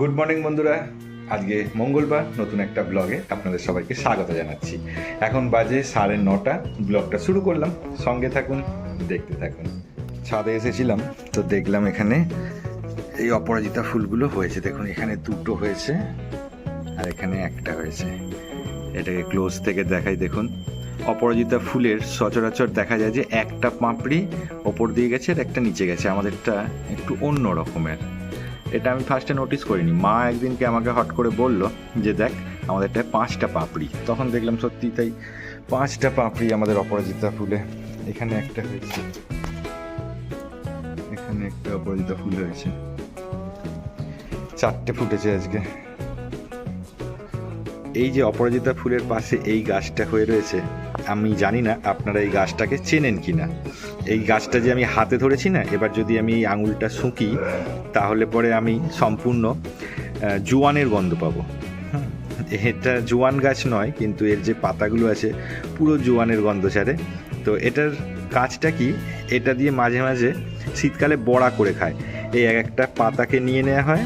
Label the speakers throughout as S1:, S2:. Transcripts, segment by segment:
S1: Good morning বন্ধুরা। আজকে মঙ্গলবার, নতুন একটা ব্লগে আপনাদের সবাইকে স্বাগত জানাচ্ছি। এখন বাজে সাড়ে নটা ব্লগটা শুরু করলাম। সঙ্গে থাকুন, দেখতে থাকুন। ছাদে এসেছিলাম, তো দেখলাম এখানে এই অপরাজিতা ফুলগুলো হয়েছে। দেখুন, এখানে দুটো হয়েছে আর এখানে একটা হয়েছে। এটাকে ক্লোজ থেকে দেখাই, দেখুন। অপরাজিতা ফুলের সচরাচর দেখা যায় যে একটা পাঁপড়ি ওপর দিয়ে গেছে আর একটা নিচে গেছে। আমাদেরটা একটু অন্য রকমের। এটা আমি ফার্স্টে নোটিস করিনি। মা একদিনকে আমাকে হট করে বলল যে, দেখ আমাদেরটা পাঁচটা পাপড়ি। তখন দেখলাম সত্যি তাই পাঁচটা পাপড়ি আমাদের অপরাজিতা ফুলে, এখানে একটা হয়েছে। এখানে একটা অপরাজিতা ফুল হয়েছে। চারটে ফুটেছে আজকে। এই যে অপরাজিতা ফুলের পাশে এই গাছটা হয়ে রয়েছে, আমি জানি না আপনারা এই গাছটাকে চেনেন কি না এই গাছটা যে আমি হাতে ধরেছি না, এবার যদি আমি এই আঙুলটা শুঁকি, তাহলে পরে আমি সম্পূর্ণ জোয়ানের গন্ধ পাবো। এটা জোয়ান গাছ নয়, কিন্তু এর যে পাতাগুলো আছে, পুরো জোয়ানের গন্ধ ছাড়ে। তো এটার কাজটা কি? এটা দিয়ে মাঝে মাঝে শীতকালে বড়া করে খায়। এই এক একটা পাতাকে নিয়ে নেওয়া হয়।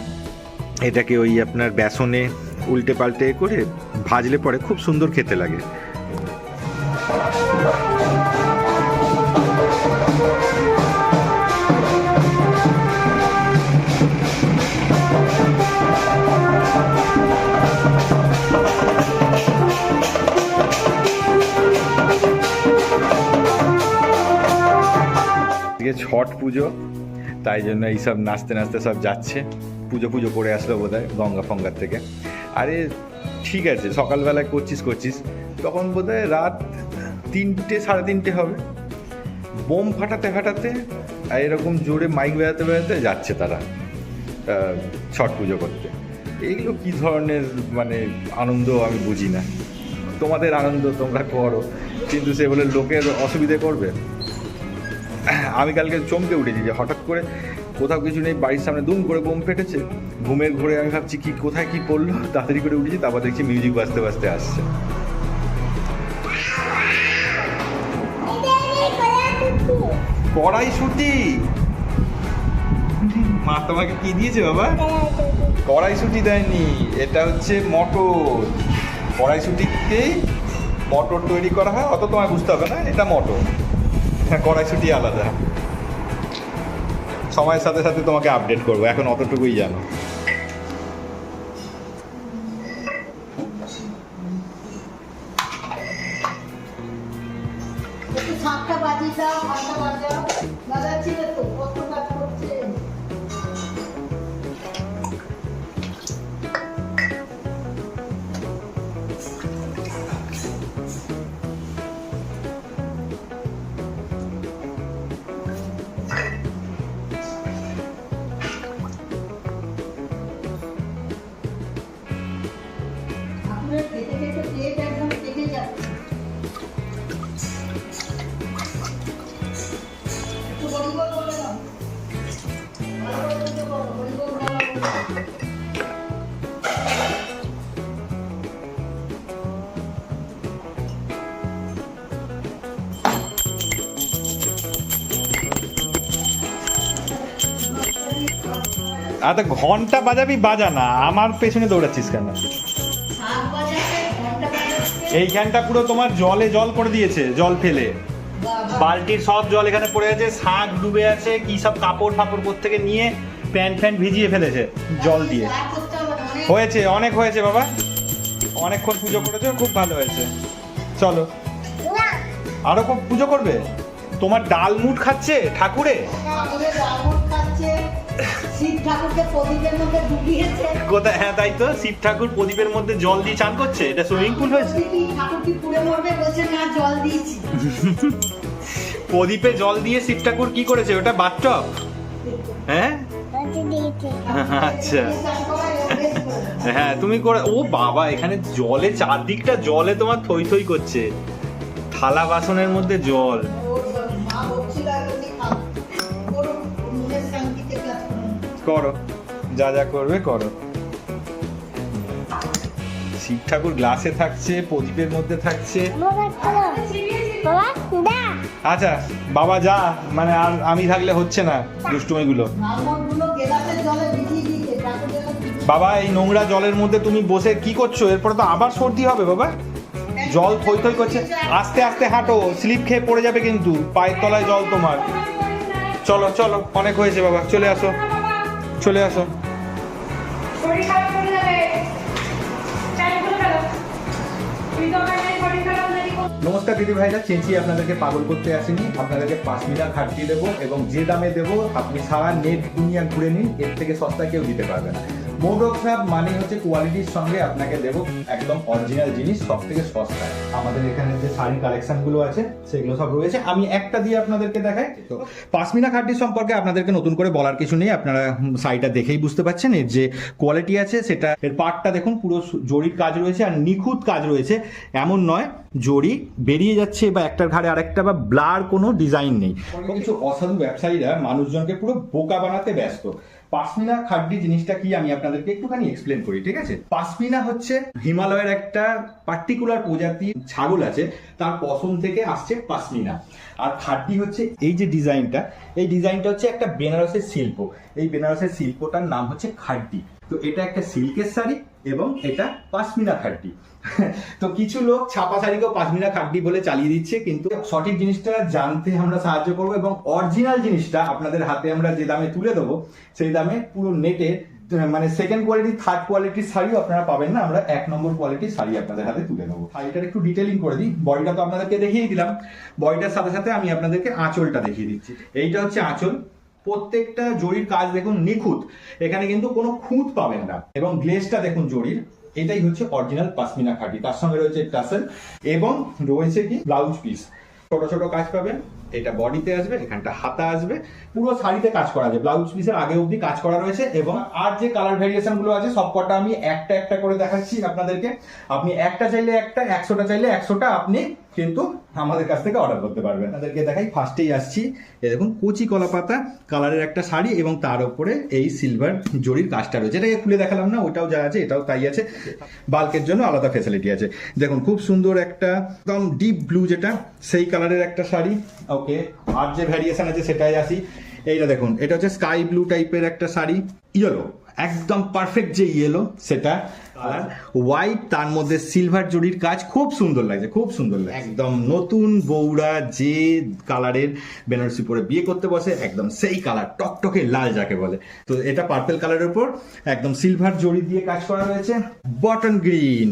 S1: এটাকে ওই আপনার বেসনে উল্টে পাল্টে করে ভাজলে পরে খুব সুন্দর খেতে লাগে। ছট পুজো, তাই জন্য এইসব নাচতে নাচতে সব যাচ্ছে। পুজো পুজো করে আসলো বোধ হয় গঙ্গা ফঙ্গার থেকে। আরে ঠিক আছে, সকালবেলায় করছিস করছিস। তখন বোধ হয় রাত তিনটে, সাড়ে তিনটে হবে। বোম ফাটাতে ফাটাতে এরকম জোরে মাইক বেড়াতে বেড়াতে যাচ্ছে তারা ছট পুজো করতে। এইগুলো কি ধরনের মানে আনন্দ আমি বুঝি না। তোমাদের আনন্দ তোমরা করো, কিন্তু সে বলে লোকের অসুবিধে করবে। আমি কালকে চমকে উঠেছি যে হঠাৎ করে কোথাও কিছু নেই, বাড়ির সামনে দুম করে বোম ফেটেছে। ঘুমের ঘুরে আমি ভাবছি কি, কোথায় কি পড়ল, তাড়াতাড়ি করে উঠেছি, তারপর দেখছি মিউজিক বাজতে বাজতে আসছে। কড়াইশুটি মা, তোমাকে কি দিয়েছে বাবা? কড়াইশুটি দেয়নি, এটা হচ্ছে মটর। কড়াইশুটিকেই মটর তৈরি করা হয়, অত তোমায় বুঝতে হবে না, এটা মটর। হ্যাঁ কড়াইশুটি আলাদা। সময়ের সাথে সাথে তোমাকে আপডেট করব, এখন অতটুকুই জানো।
S2: একটু সাতটা বাজিয়ে দাও আটটা বাজাও বাজাচ্ছিলে তো কত কাজ করছে আপনার
S1: আর ঘণ্টা বাজাবি, বাজা না। আমার পেছনে দৌড়াচ্ছিস কেন। এইখানটা পুরো তোমার জলে জল করে দিয়েছে, জল ফেলে। বালতির সব জল এখানে পড়ে আছে, শাক ডুবে আছে, কি সব কাপড় ফাপড় থেকে নিয়ে প্যান্ট ফ্যান্ট ভিজিয়ে ফেলেছে জল দিয়ে। হয়েছে, অনেক হয়েছে বাবা। অনেকক্ষণ পুজো করেছ, খুব ভালো হয়েছে। চলো। আরও পুজো করবে? তোমার ডাল মুট খাচ্ছে ঠাকুরে?
S2: শিব ঠাকুরকে প্রদীপের মধ্যে ডুবিয়েছে।
S1: কোথায় হ্যাঁ তাই তো। শিব ঠাকুর প্রদীপের মধ্যে জল দিয়ে চান করছে? এটা সুইমিং পুল হয়েছে?
S2: ঠাকুর কি পুড়ে মরবে বলছে না জল দিয়েছি।
S1: প্রদীপে জল দিয়ে শিব ঠাকুর কি করেছে? ওটা বাথটব হ্যাঁ? আচ্ছা। হ্যাঁ তুমি করে ও বাবা এখানে জলে চারদিকটা জলে তোমার থই থই করছে। থালা বাসনের মধ্যে জল। করো, যা যা করবে করো। শিব ঠাকুর গ্লাসে থাকছে, প্রদীপের মধ্যে থাকছে। আচ্ছা বাবা যা মানে আর আমি থাকলে হচ্ছে না দুষ্টুমিগুলো। বাবা, এই নোংরা জলের মধ্যে তুমি বসে কি করছ? এরপরে তো আবার সর্দি হবে বাবা। জল থই থই করছে। আস্তে আস্তে হাঁটো, স্লিপ খেয়ে পড়ে যাবে কিন্তু, পায়ের তলায় জল তোমার। চলো চলো, অনেক হয়েছে বাবা, চলে আসো। চলে আসো। নমস্কার দিদি ভাইরা চেঁচি আপনাদেরকে পাগল করতে আসেনি। আপনাদেরকে পাঁচ মিনিট খাটিয়ে দেবো এবং যে দামে দেবো আপনি সারা নেট দুনিয়া ঘুরে নিন এর থেকে সস্তা কেউ দিতে পারবে না। মোডক সাপ মানে হচ্ছে কোয়ালিটির সঙ্গে আপনাকে দেবো একদম অরিজিনাল জিনিস সব থেকে সস্তায়। আমাদের এখানে যে শাড়ি কালেকশনগুলো আছে, সেগুলো সব রয়েছে। আমি একটা দিয়ে আপনাদেরকে দেখাই। তো পাশমিনা খাটটি সম্পর্কে আপনাদেরকে নতুন করে বলার কিছু নেই। আপনারা শাড়িটা দেখেই বুঝতে পারছেন, এর যে কোয়ালিটি আছে, সেটা এর পার্টটা দেখুন, পুরো জরির কাজ রয়েছে আর নিখুঁত কাজ রয়েছে। এমন নয়, জরি বেরিয়ে যাচ্ছে বা একটার ঘাড়ে আরেকটা বা ব্লার কোনো ডিজাইন নেই। কিছু অসাধু ব্যবসায়ীরা মানুষজনকে পুরো বোকা বানাতে ব্যস্ত। পাশমিনা খাড্ডি জিনিসটা কি আমি আপনাদেরকে একটুখানি এক্সপ্লেন করি, ঠিক আছে? পাসমিনা হচ্ছে হিমালয়ের একটা পার্টিকুলার প্রজাতি ছাগল আছে, তার পশম থেকে আসছে পাসমিনা। আর খাড্ডি হচ্ছে এই যে ডিজাইনটা, এই ডিজাইনটা হচ্ছে একটা বেনারসের শিল্প। এই বেনারসের শিল্পটার নাম হচ্ছে খাড্ডি। তো এটা একটা সিল্কের শাড়ি এবং এটা পাশমিনা খাড্ডি। তো কিছু লোক ছাপা শাড়িকেও পাশমিনা খাড্ডি বলে চালিয়ে দিচ্ছে, কিন্তু সঠিক জিনিসটা জানতে আমরা সাহায্য করব এবং অরিজিনাল জিনিসটা আপনাদের হাতে আমরা যে দামে তুলে দেবো, সেই দামে পুরো নেটে মানে সেকেন্ড কোয়ালিটি থার্ড কোয়ালিটির শাড়িও আপনারা পাবেন না, আমরা এক নম্বর কোয়ালিটির শাড়ি আপনাদের হাতে তুলে দেবো। শাড়িটার একটু ডিটেলিং করে দিই, বডিটা তো আপনাদেরকে দেখিয়ে দিলাম। বডিটার সাথে সাথে আমি আপনাদেরকে আঁচলটা দেখিয়ে দিচ্ছি। এইটা হচ্ছে আঁচল। প্রত্যেকটা জরির কাজ দেখুন নিখুঁত। এখানে কিন্তু কোনো খুঁত পাবেন না। এবং গ্লেসটা দেখুন জরির। এটাই হচ্ছে অরিজিনাল পাসমিনা খাটি তার সঙ্গে রয়েছে টাসেল এবং রয়েছে কি ব্লাউজ পিস ছোট ছোট কাজ পাবেন। এটা বডিতে আসবে, এখানটা হাতা আসবে, পুরো শাড়িতে কাজ করা আছে ব্লাউজ পিসের আগে অবধি কাজ করা রয়েছে এবং আর যে কালার ভেরিয়েশনগুলো আছে, সবকটা আমি একটা একটা করে দেখাচ্ছি আপনাদেরকে। আপনি একটা চাইলে একটা, একশোটা চাইলে একশোটা আপনি কিন্তু আমাদের কাছ থেকে অর্ডার করতে পারবেন। তাদেরকে দেখাই ফার্স্টেই আসছি এ দেখুন, কচি কলা পাতা কালারের একটা শাড়ি এবং তার উপরে এই সিলভার জরির কাজটা রয়েছে। এটাকে খুলে দেখালাম না, ওটাও যা আছে, এটাও তাই আছে। বাল্কের জন্য আলাদা ফেসিলিটি আছে। দেখুন, খুব সুন্দর একটা, একদম ডিপ ব্লু যেটা, সেই কালারের একটা শাড়ি ওকে। আর যে ভ্যারিয়েশন আছে সেটাই আসি। এইটা দেখুন, এটা হচ্ছে স্কাই ব্লু টাইপের একটা শাড়ি। ইয়েলো একদম পারফেক্ট যে ইয়েলো সেটা। কালার হোয়াইট তার মধ্যে সিলভার জরির কাজ খুব সুন্দর লাগছে, খুব সুন্দর লাগছে। একদম নতুন বৌরা যে কালারের বেনারসি পরে বিয়ে করতে বসে, একদম সেই কালার টকটকে লাল যাকে বলে। তো এটা পার্পল কালারের উপর একদম সিলভার জরি দিয়ে কাজ করা রয়েছে। বটন গ্রিন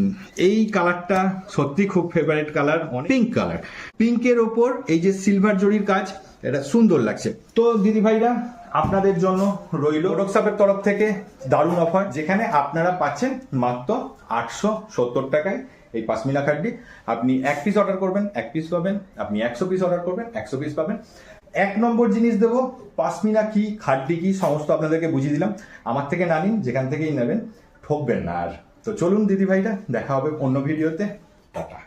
S1: এই কালারটা সত্যি খুব ফেভারিট কালার পিঙ্ক কালার পিঙ্কের ওপর এই যে সিলভার জরির কাজ, এটা সুন্দর লাগছে। তো দিদি ভাইরা আপনাদের জন্য রইল রোকসাপের তরফ থেকে দারুণ অফার যেখানে আপনারা পাচ্ছেন মাত্র আটশো সত্তর টাকায় এই পাসমিনা খাড্ডি আপনি এক পিস অর্ডার করবেন, এক পিস পাবেন, আপনি একশো পিস অর্ডার করবেন, একশো পিস পাবেন। এক নম্বর জিনিস দেবো, পাসমিনা কি খাড্ডি কি, সমস্ত আপনাদেরকে বুঝিয়ে দিলাম। আমার থেকে না নিন, যেখান থেকেই নেবেন, ঠকবেন না আর। তো চলুন দিদি ভাইরা দেখা হবে অন্য ভিডিওতে টাটা।